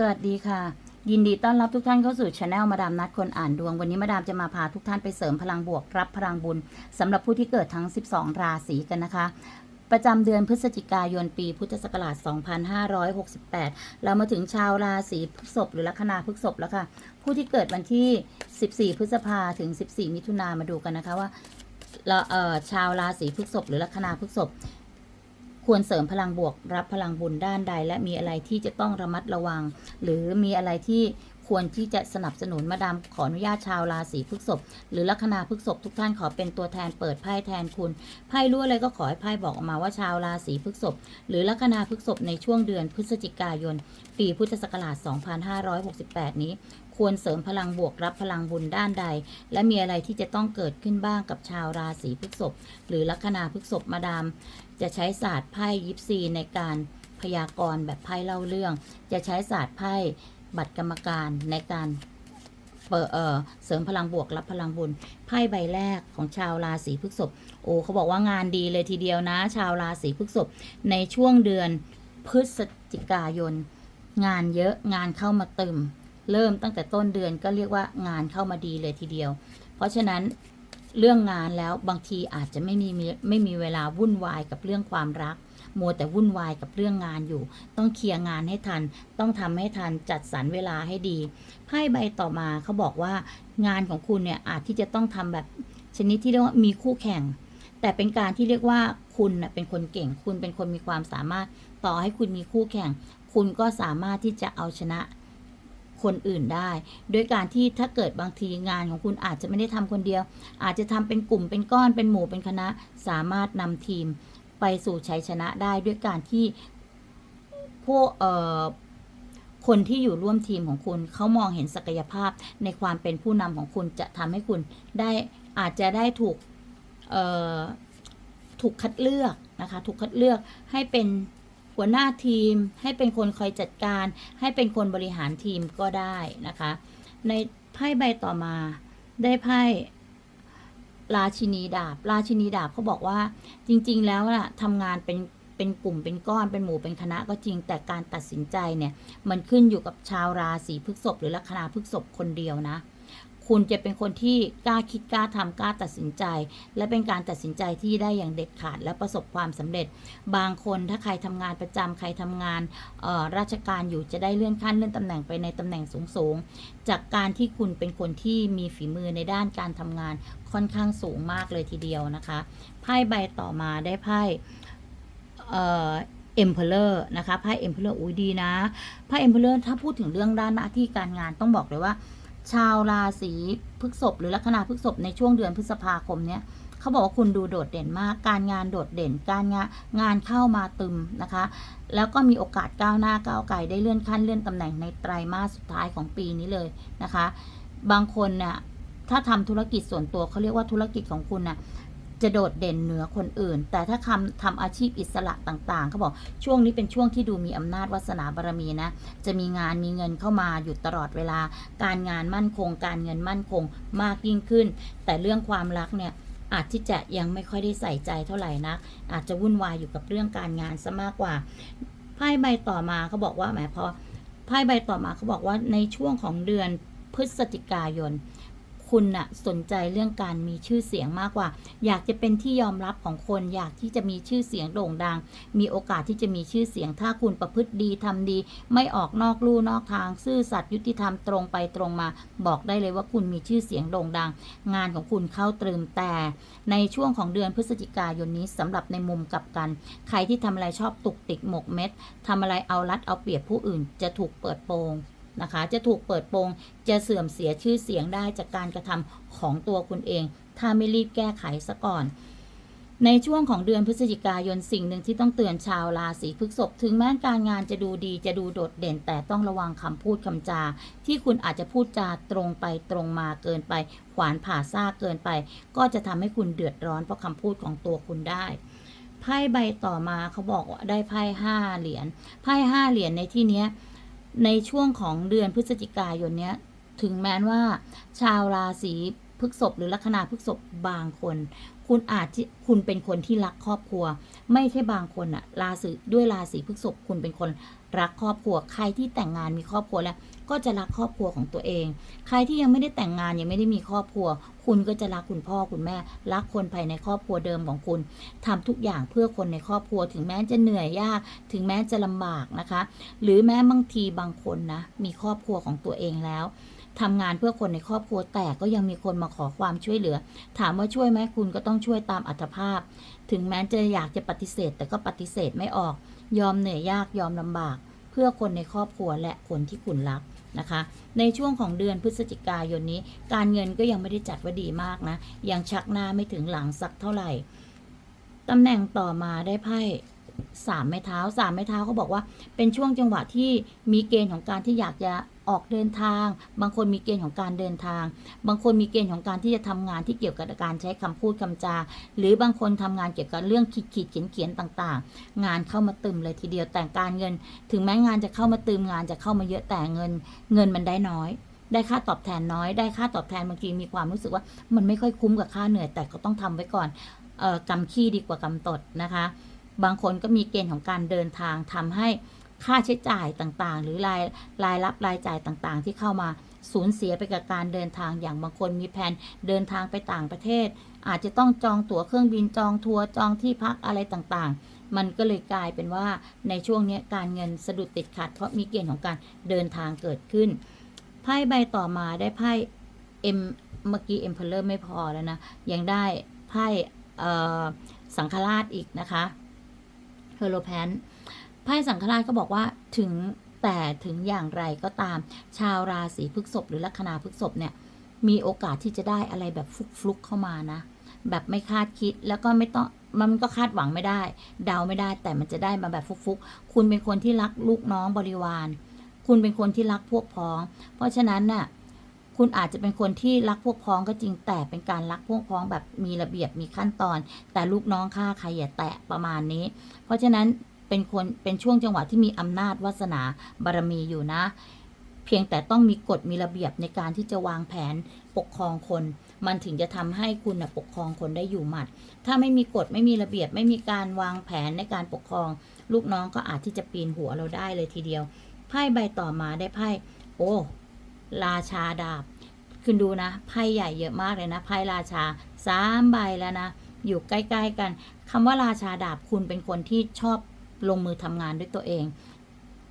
สวัสดีค่ะ ยินดีต้อนรับทุกท่านเข้าสู่ช anel มาดามนัดคนอ่านดวง วันนี้มาดามจะมาพาทุกท่านไปเสริมพลังบวกรับพลังบุญสำหรับผู้ที่เกิดทั้ง 12 ราศีกันนะคะ ประจำเดือนพฤศจิกายนปีพุทธศักราช 2568 เรามาถึงชาวราศีพฤษภหรือลัคนาพฤษภแล้วค่ะ ผู้ที่เกิดวันที่ 14 พฤษภาถึง 14 มิถุนามาดูกันนะคะว่าเราเอ่อชาวราศีพฤษภหรือลัคนาพฤษภ ควรเสริมพลังบวกรับพลังบุญด้านใด และมีอะไรที่จะต้องระมัดระวัง หรือมีอะไรที่ควรที่จะสนับสนุนมาดามขออนุญาตชาวราศีพฤษภหรือลัคนาพฤษภทุกท่านขอเป็นตัวแทนเปิดไพ่แทนคุณไพ่รู้อะไรก็ขอให้ไพ่บอกออกมาว่าชาวราศีพฤษภหรือลัคนาพฤษภในช่วงเดือนพฤศจิกายน ปีพุทธศักราช 2568 นี้ ควรเสริมพลังบวกรับพลังบุญด้านใด และมีอะไรที่จะต้องเกิดขึ้นบ้างกับชาวราศีพฤษภหรือลัคนาพฤษภมาดาม จะใช้ศาสตร์ไพ่ยิปซีในการพยากรณ์แบบไพ่เล่าเรื่อง จะใช้ศาสตร์ไพ่บัตรกรรมการในการเปิดเออเสริมพลังบวกรับพลังบุญไพ่ใบแรกของชาวราศีพฤษภโอ้เขาบอกว่างานดีเลยทีเดียวนะ ชาวราศีพฤษภในช่วงเดือนพฤศจิกายน งานเยอะงานเข้ามาเตึมเริ่มตั้งแต่ต้นเดือนก็เรียกว่างานเข้ามาดีเลยทีเดียว เพราะฉะนั้น เรื่องงานแล้วบางทีอาจจะไม่มีไม่มีเวลาวุ่นวายกับเรื่องความรัก มัวแต่วุ่นวายกับเรื่องงานอยู่ ต้องเคลียร์งานให้ทัน ต้องทำให้ทันจัดสรรเวลาให้ดีไพ่ใบต่อมาเขาบอกว่างานของคุณเนี่ยอาจที่จะต้องทำแบบชนิดที่เรียกว่ามีคู่แข่ง แต่เป็นการที่เรียกว่าคุณเป็นคนเก่ง คุณเป็นคนมีความสามารถต่อให้คุณมีคู่แข่ง คุณก็สามารถที่จะเอาชนะ คนอื่นได้โดยการที่ถ้าเกิดบางทีงานของคุณอาจจะไม่ได้ทำคนเดียว อาจจะทำเป็นกลุ่มเป็นก้อนเป็นหมู่เป็นคณะ สามารถนำทีมไปสู่ชัยชนะได้ด้วยการที่พวกเอ่อคนที่อยู่ร่วมทีมของคุณเขามองเห็นศักยภาพในความเป็นผู้นำของคุณจะทำให้คุณได้อาจจะได้ถูกเอ่อถูกคัดเลือกนะคะ ถูกคัดเลือกให้เป็น หัวหน้าทีมให้เป็นคนคอยจัดการ ให้เป็นคนบริหารทีมก็ได้นะคะ ในไพ่ใบต่อมาได้ไพ่ราชินีดาบ ราชินีดาบเขาบอกว่าจริง ๆ แล้วน่ะทำงานเป็นเป็นกลุ่มเป็นก้อนเป็นหมู่เป็นคณะก็จริงแต่การตัดสินใจเนี่ย มันขึ้นอยู่กับชาวราศีพฤษภหรือลัคนาพฤษภคนเดียวนะ คุณจะเป็นคนที่กล้าคิดกล้าทำกล้าตัดสินใจ และเป็นการตัดสินใจที่ได้อย่างเด็ดขาดและประสบความสำเร็จ บางคนถ้าใครทำงานประจำใครทำงานออราชการอยู่จะได้เลื่อนขั้นเลื่อนตำแหน่งไปในตำแหน่งสูงๆ จากการที่คุณเป็นคนที่มีฝีมือในด้านการทำงานค่อนข้างสูงมากเลยทีเดียวนะคะไพ่ใบต่อมาได้ไพ่เอ่อ Emperor นะคะไพ่ Emperor อุ้ยดีนะไพ่ Emperor ถ้าพูดถึงเรื่องด้านหน้าที่การงานต้องบอกเลยว่า ชาวราศีพฤษภหรือลัคนาพฤษภในช่วงเดือนพฤษภาคมเนี้ยเขาบอกว่าคุณดูโดดเด่นมาก การงานโดดเด่น การงานงานเข้ามาตึมนะคะ แล้วก็มีโอกาสก้าวหน้าก้าวไกลได้เลื่อนขั้นเลื่อนตำแหน่งในไตรมาสสุดท้ายของปีนี้เลยนะคะ บางคนเนี่ยถ้าทำธุรกิจส่วนตัวเขาเรียกว่าธุรกิจของคุณน่ะ จะโดดเด่นเหนือคนอื่น แต่ถ้าทำทำอาชีพอิสระต่างๆเขาบอกช่วงนี้เป็นช่วงที่ดูมีอำนาจวาสนาบารมีนะ จะมีงานมีเงินเข้ามาอยู่ตลอดเวลา การงานมั่นคง การเงินมั่นคงมากยิ่งขึ้น แต่เรื่องความรักเนี่ยอาจที่จะยังไม่ค่อยได้ใส่ใจเท่าไหร่นัก อาจจะวุ่นวายอยู่กับเรื่องการงานซะมากกว่าไพ่ใบต่อมาเขาบอกว่าแหมพอไพ่ใบต่อมาเขาบอกว่าในช่วงของเดือนพฤศจิกายน คุณน่ะสนใจเรื่องการมีชื่อเสียงมากกว่า อยากจะเป็นที่ยอมรับของคน อยากที่จะมีชื่อเสียงโด่งดัง มีโอกาสที่จะมีชื่อเสียง ถ้าคุณประพฤติดีทำดี ไม่ออกนอกลู่นอกทาง ซื่อสัตย์ยุติธรรมตรงไปตรงมา บอกได้เลยว่าคุณมีชื่อเสียงโด่งดัง งานของคุณเข้าตรึมแต่ ในช่วงของเดือนพฤศจิกายนนี้สำหรับในมุมกลับกัน ใครที่ทำอะไรชอบตุกติกหมกเม็ดทำอะไรเอารัดเอาเปรียบผู้อื่นจะถูกเปิดโปง นะคะ จะถูกเปิดโปงจะเสื่อมเสียชื่อเสียงได้จากการกระทำของตัวคุณเอง ถ้าไม่รีบแก้ไขซะก่อน ในช่วงของเดือนพฤศจิกายนสิ่งหนึ่งที่ต้องเตือนชาวราศีพฤษภถึงแม้การงานจะดูดีจะดูโดดเด่น แต่ต้องระวังคำพูดคำจา ที่คุณอาจจะพูดจาตรงไปตรงมาเกินไป ขวานผ่าซากเกินไป ก็จะทำให้คุณเดือดร้อนเพราะคำพูดของตัวคุณได้ไพ่ใบต่อมาเขาบอกว่าได้ไพ่ห้าเหรียญไพ่ห้าเหรียญในที่เนี้ย ในช่วงของเดือนพฤศจิกายนเนี้ย ถึงแม้นว่า ชาวราศีพฤกษบหรือลัคนาพฤกษบบางคน คุณอาจที่คุณเป็นคนที่รักครอบครัว ไม่ใช่บางคนอะราศีด้วยราศีพฤกษบคุณเป็นคนรักครอบครัว ใครที่แต่งงานมีครอบครัวแล้ว ก็จะรักครอบครัวของตัวเอง ใครที่ยังไม่ได้แต่งงานยังไม่ได้มีครอบครัว คุณก็จะรักคุณพ่อคุณแม่ รักคนภายในครอบครัวเดิมของคุณทำทุกอย่างเพื่อคนในครอบครัว ถึงแม้จะเหนื่อยยาก ถึงแม้จะลำบากนะคะ หรือแม้บางทีบางคนนะมีครอบครัวของตัวเองแล้วทำงานเพื่อคนในครอบครัวแต่ก็ยังมีคนมาขอความช่วยเหลือ ถามว่าช่วยไหมคุณก็ต้องช่วยตามอัตภาพ ถึงแม้จะอยากจะปฏิเสธ แต่ก็ปฏิเสธไม่ออก ยอมเหนื่อยยากยอมลำบาก เพื่อคนในครอบครัวและคนที่คุณรัก นะคะ ในช่วงของเดือนพฤศจิกายนนี้ การเงินก็ยังไม่ได้จัดว่าดีมากนะ ยังชักหน้าไม่ถึงหลังสักเท่าไหร่ตำแหน่งต่อมาได้ไพ่ สามไม้เท้าสามไม้เท้าเขาบอกว่า เป็นช่วงจังหวะที่มีเกณฑ์ของการที่อยากจะออกเดินทาง บางคนมีเกณฑ์ของการเดินทาง บางคนมีเกณฑ์ของการที่จะทำงานที่เกี่ยวกับการใช้คำพูดคำจา หรือบางคนทำงานเกี่ยวกับเรื่องขีดขีดเขียนเขียนต่างๆ งานเข้ามาตึมเลยทีเดียวแต่การเงิน ถึงแม้งานจะเข้ามาตึมงานจะเข้ามาเยอะแต่เงิน เงินมันได้น้อยได้ค่าตอบแทนน้อย ได้ค่าตอบแทนบางทีมีความรู้สึกว่ามันไม่ค่อยคุ้มกับค่าเหนื่อยแต่ก็ต้องทำไว้ก่อนออกำขี้ดีกว่ากำตดนะคะ บางคนก็มีเกณฑ์ของการเดินทางทำให้ค่าใช้จ่ายต่างๆ หรือรายรายรับรายจ่ายต่างๆ ที่เข้ามาสูญเสียไปกับการเดินทางอย่างบางคนมีแผนเดินทางไปต่างประเทศ อาจจะต้องจองตั๋วเครื่องบินจองทัวร์จองที่พักอะไรต่างๆ มันก็เลยกลายเป็นว่าในช่วงนี้การเงินสะดุดติดขัด เพราะมีเกณฑ์ของการเดินทางเกิดขึ้นไพ่ใบต่อมาได้ไพ่เอ็มเมื่อกี้เอ็มเพลเลอร์ไม่พอแล้วนะยังได้ไพ่สังฆราชอีกนะคะ เฮโรแพนไพ่สังฆราชก็บอกว่าถึงแต่ถึงอย่างไรก็ตาม ชาวราศีพฤษภหรือลัคนาพฤษภเนี่ยมีโอกาสที่จะได้อะไรแบบฟลุกๆเข้ามานะ แบบไม่คาดคิดแล้วก็ไม่ต้องมันก็คาดหวังไม่ได้ เดาไม่ได้แต่มันจะได้มาแบบฟุกๆ คุณเป็นคนที่รักลูกน้องบริวาร คุณเป็นคนที่รักพวกพ้อง เพราะฉะนั้นน่ะ คุณอาจจะเป็นคนที่รักพวกพ้องก็จริงแต่เป็นการรักพวกพ้องแบบมีระเบียบมีขั้นตอน แต่ลูกน้องฆ่าใครอย่าแตะประมาณนี้ เพราะฉะนั้นเป็นคนเป็นช่วงจังหวะที่มีอำนาจวาสนาบารมีอยู่นะ เพียงแต่ต้องมีกฎมีระเบียบในการที่จะวางแผนปกครองคน มันถึงจะทำให้คุณนะปกครองคนได้อยู่หมัด ถ้าไม่มีกฎไม่มีระเบียบไม่มีการวางแผนในการปกครอง ลูกน้องก็อาจที่จะปีนหัวเราได้เลยทีเดียวไพ่ใบต่อมาได้ไพ่โอ้ ราชาดาบคุณดูนะไพ่ใหญ่เยอะมากเลยนะไพ่ราชาสามใบแล้วนะ อยู่ใกล้ ๆ กันคำว่าราชาดาบคุณเป็นคนที่ชอบลงมือทำงานด้วยตัวเอง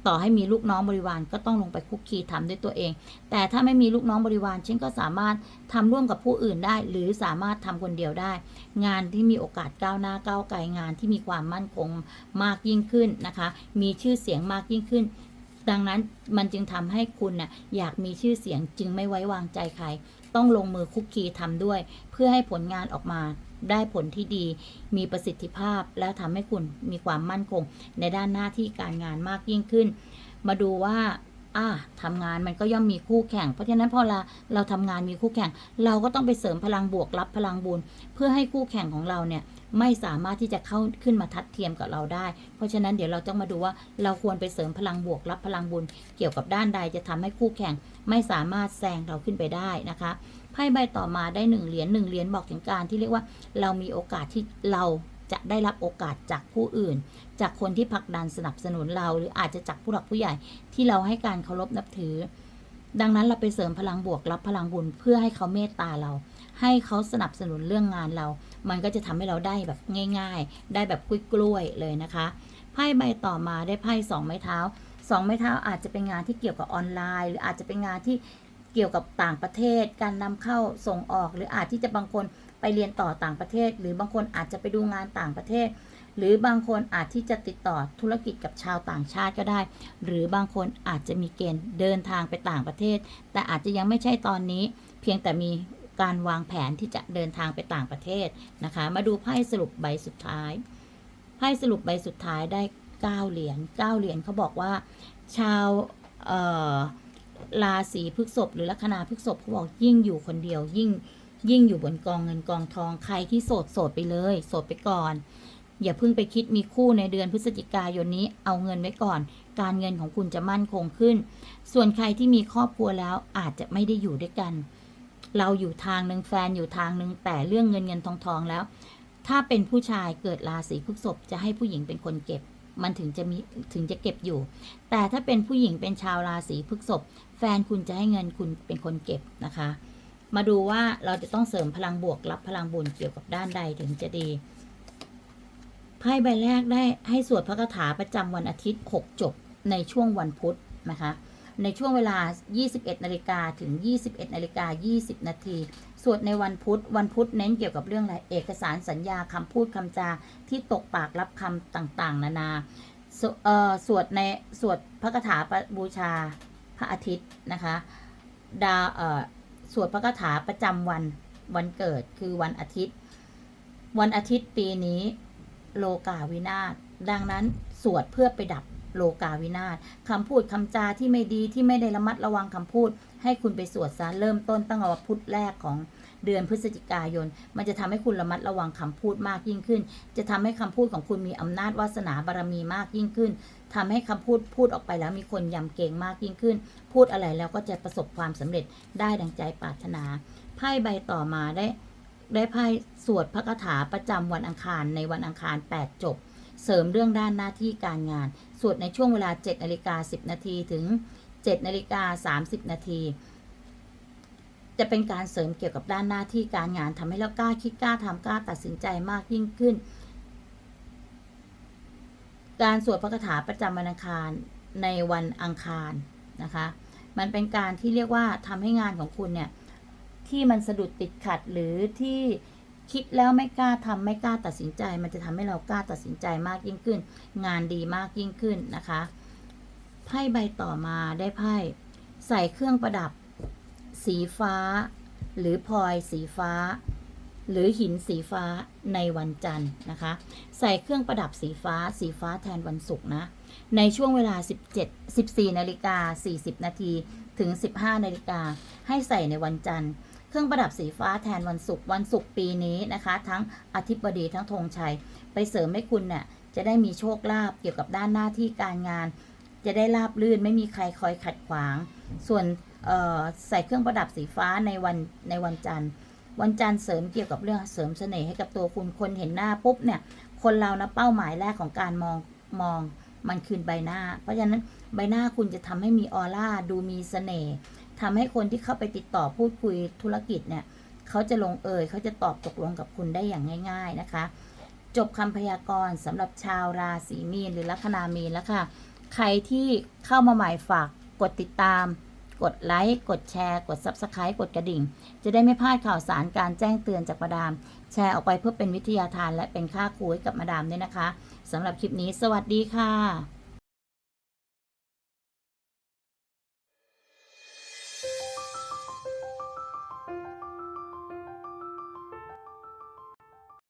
ต่อให้มีลูกน้องบริวารก็ต้องลงไปคุกคีทำด้วยตัวเอง แต่ถ้าไม่มีลูกน้องบริวารฉันก็สามารถทำร่วมกับผู้อื่นได้ หรือสามารถทำคนเดียวได้ งานที่มีโอกาสก้าวหน้าก้าวไกลงานที่มีความมั่นคงมากยิ่งขึ้นนะคะ มีชื่อเสียงมากยิ่งขึ้น ดังนั้นมันจึงทำให้คุณน่ะอยากมีชื่อเสียงจึงไม่ไว้วางใจใคร ต้องลงมือคุกคีทำด้วย เพื่อให้ผลงานออกมาได้ผลที่ดี มีประสิทธิภาพ และทำให้คุณมีความมั่นคง ในด้านหน้าที่การงานมากยิ่งขึ้น มาดูว่า อ่าทำงานมันก็ย่อมมีคู่แข่ง เพราะฉะนั้นพอเราเราทำงานมีคู่แข่ง เราก็ต้องไปเสริมพลังบวกรับพลังบุญ เพื่อให้คู่แข่งของเราเนี่ยไม่สามารถที่จะเข้าขึ้นมาทัดเทียมกับเราได้ เพราะฉะนั้นเดี๋ยวเราต้องมาดูว่าเราควรไปเสริมพลังบวกรับพลังบุญ เกี่ยวกับด้านใดจะทำให้คู่แข่ง ไม่สามารถแซงเราขึ้นไปได้นะคะไพ่ใบต่อมาได้หนึ่งเหรียญหนึ่งเหรียญบอกถึงการที่เรียกว่าเรามีโอกาสที่เรา จะได้รับโอกาสจากผู้อื่น จากคนที่ผลักดันสนับสนุนเรา หรืออาจจะจากผู้หลักผู้ใหญ่ที่เราให้การเคารพนับถือ ดังนั้นเราไปเสริมพลังบวกรับพลังบุญเพื่อให้เขาเมตตาเรา ให้เขาสนับสนุนเรื่องงานเรา มันก็จะทำให้เราได้แบบง่าย ๆ ได้แบบกล้วยๆเลยนะคะไพ่ใบต่อมาได้ไพ่สองไม้เท้าสองไม้เท้าอาจจะเป็นงานที่เกี่ยวกับออนไลน์ หรืออาจจะเป็นงานที่เกี่ยวกับต่างประเทศ การนำเข้าส่งออก หรืออาจที่จะบางคน ไปเรียนต่อต่างประเทศ หรือบางคนอาจจะไปดูงานต่างประเทศ หรือบางคนอาจที่จะติดต่อธุรกิจกับชาวต่างชาติก็ได้ หรือบางคนอาจจะมีเกณฑ์เดินทางไปต่างประเทศ แต่อาจจะยังไม่ใช่ตอนนี้ เพียงแต่มีการวางแผนที่จะเดินทางไปต่างประเทศนะคะ มาดูไพ่สรุปใบสุดท้ายไพ่สรุปใบสุดท้ายได้ 9 เหรียญ9เหรียญเขาบอกว่า ชาวราศีพฤษภหรือลัคนาพฤษภเขาบอกยิ่งอยู่คนเดียวยิ่ง ยิ่งอยู่บนกองเงินกองทองใครที่โสดโสดไปเลย โสดไปก่อน อย่าเพิ่งไปคิดมีคู่ในเดือนพฤศจิกายนนี้เอาเงินไว้ก่อน การเงินของคุณจะมั่นคงขึ้น ส่วนใครที่มีครอบครัวแล้วอาจจะไม่ได้อยู่ด้วยกัน เราอยู่ทางหนึ่งแฟนอยู่ทางหนึ่งแต่เรื่องเงินเงินทองทองแล้ว ถ้าเป็นผู้ชายเกิดราศีพฤษภจะให้ผู้หญิงเป็นคนเก็บมันถึงจะมีถึงจะเก็บอยู่ แต่ถ้าเป็นผู้หญิงเป็นชาวราศีพฤษภแฟนคุณจะให้เงินคุณเป็นคนเก็บนะคะ มาดูว่าเราจะต้องเสริมพลังบวกรับพลังบุญเกี่ยวกับด้านใดถึงจะดี ไพ่ใบแรกได้ให้สวดพระคาถาประจำวันอาทิตย์ 6 จบในช่วงวันพุธนะคะ ในช่วงเวลา 21นาฬิกาถึง 21นาฬิกา20 นาทีสวดในวันพุธ วันพุธเน้นเกี่ยวกับเรื่องอะไรเอกสารสัญญาคำพูดคำจาที่ตกปากรับคำต่างๆ นานาสสวดในสวดพระคาถาบูชาพระอาทิตย์นะคะดาเอ่อ สวดพระคาถาประจำวันวันเกิดคือวันอาทิตย์ วันอาทิตย์ปีนี้โลกาวินาศดังนั้นสวดเพื่อไปดับโลกาวินาศคำพูดคำจาที่ไม่ดีที่ไม่ได้ระมัดระวังคำพูด ให้คุณไปสวดซะเริ่มต้นตั้งแต่วันพุธแรกของ เดือนพฤศจิกายน มันจะทำให้คุณระมัดระวังคำพูดมากยิ่งขึ้น จะทำให้คำพูดของคุณมีอำนาจวาสนาบารมีมากยิ่งขึ้นทำให้คำพูดพูดออกไปแล้วมีคนยำเกรงมากยิ่งขึ้น พูดอะไรแล้วก็จะประสบความสำเร็จได้ดังใจปรารถนา ไพ่ใบต่อมาได้ได้ไพ่สวดพระคาถาประจำวันอังคารในวันอังคาร 8 จบ เสริมเรื่องด้านหน้าที่การงาน สวดในช่วงเวลา7นาฬิกา10 นาทีถึง7นาฬิกา30 นาที จะเป็นการเสริมเกี่ยวกับด้านหน้าที่การงานทำให้เรากล้าคิดกล้าทำกล้าตัดสินใจมากยิ่งขึ้น การสวดพระคาถาประจำวันอังคารในวันอังคารนะคะ มันเป็นการที่เรียกว่าทำให้งานของคุณเนี่ยที่มันสะดุดติดขัดหรือที่คิดแล้วไม่กล้าทำไม่กล้าตัดสินใจ มันจะทำให้เรากล้าตัดสินใจมากยิ่งขึ้น งานดีมากยิ่งขึ้นนะคะไพ่ใบต่อมาได้ไพ่ใส่เครื่องประดับ สีฟ้า หรือพลอยสีฟ้า หรือหินสีฟ้าในวันจันทร์นะคะ ใส่เครื่องประดับสีฟ้า สีฟ้าแทนวันศุกร์นะ ในช่วงเวลา 17 14นาฬิกา40นาทีถึง 15นาฬิกาให้ใส่ในวันจันทร์เครื่องประดับสีฟ้าแทนวันศุกร์วันศุกร์ปีนี้นะคะ ทั้งอาทิตย์บดีทั้งธงชัย ไปเสริมให้คุณเนี่ยจะได้มีโชคลาภเกี่ยวกับด้านหน้าที่การงาน จะได้ราบลื่นไม่มีใครคอยขัดขวาง ส่วน ใส่เครื่องประดับสีฟ้าในวันในวันจันทร์ วันจันทร์เสริมเกี่ยวกับเรื่องเสริมเสน่ห์ให้กับตัวคุณคนเห็นหน้าปุ๊บเนี่ยคนเรานะเป้าหมายแรกของการมองมองมันคือใบหน้า เพราะฉะนั้นใบหน้าคุณจะทำให้มีออร่าดูมีเสน่ห์ทำให้คนที่เข้าไปติดต่อพูดคุยธุรกิจเนี่ยเขาจะลงเอยเขาจะตอบตกลงกับคุณได้อย่างง่าย ๆนะคะ จบคำพยากรณ์สำหรับชาวราศีมีนหรือลัคนามีนแล้วค่ะ ใครที่เข้ามาใหม่ฝากกดติดตาม กดไลค์กดแชร์ กด Subscribe กดกระดิ่ง จะได้ไม่พลาดข่าวสารการแจ้งเตือนจากมาดาม แชร์ออกไปเพื่อเป็นวิทยาทานและเป็นค่าครูให้กับมาดามด้วยนะคะสำหรับคลิปนี้ สวัสดีค่ะ